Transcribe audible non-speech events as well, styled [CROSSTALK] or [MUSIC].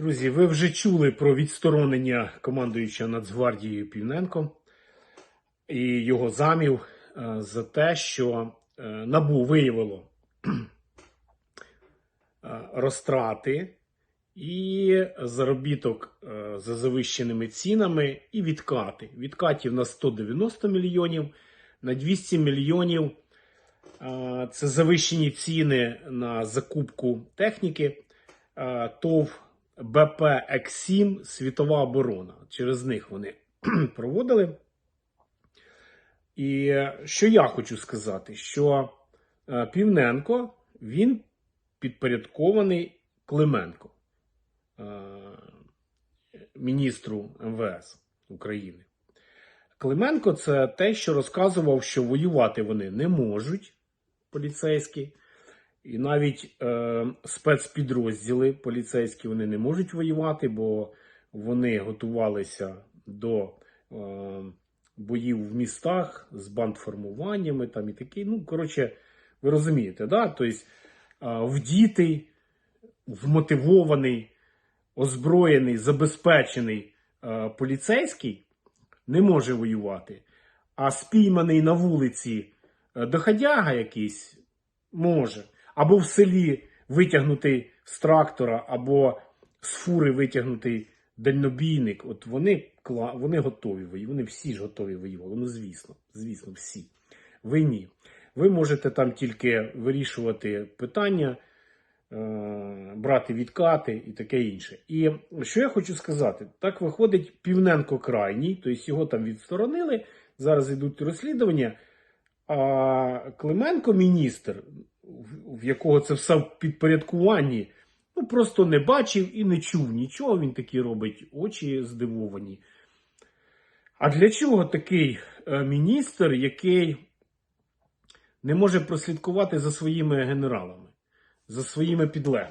Друзі, ви вже чули про відсторонення командуючого Нацгвардією Півненко і його замів е, за те, що е, НАБУ виявило [CLEARS THROAT] е, розтрати і заробіток за завищеними цінами, і відкати. Відкатів на 190 мільйонів, на 200 мільйонів. Це завищені ціни на закупку техніки. ТОВ БП Ексім Світова оборона. Через них вони [CLEARS THROAT] проводили. І е, що я хочу сказати, що е, Півненко він підпорядкований Клименко, е, міністру МВС України. Клименко це те, що розказував, що воювати вони не можуть, поліцейські, і навіть е, спецпідрозділи поліцейські вони не можуть воювати, бо вони готувалися до е, боїв в містах з бандформуваннями там і такі. Ну, коротше, ви розумієте, да? тобто е, вдітий, вмотивований, озброєний, забезпечений е, поліцейський не може воювати, а спійманий на вулиці е, доходяга якийсь може. Або в селі витягнутий з трактора, або з фури витягнутий дальнобійник. От вони, вони готові воювати. Вони всі ж готові воювати. Ну, звісно, звісно, всі. Ви ні. Ви можете там тільки вирішувати питання, е, брати відкати і таке інше. І що я хочу сказати, так виходить Півненко крайній, тобто його там відсторонили, зараз йдуть розслідування. А Клименко, міністр, в- якого це все в підпорядкуванні, ну просто не бачив і не чув нічого. Він такі робить очі здивовані. А для чого такий е, міністр, який не може прослідкувати за своїми генералами, за своїми підлеглими?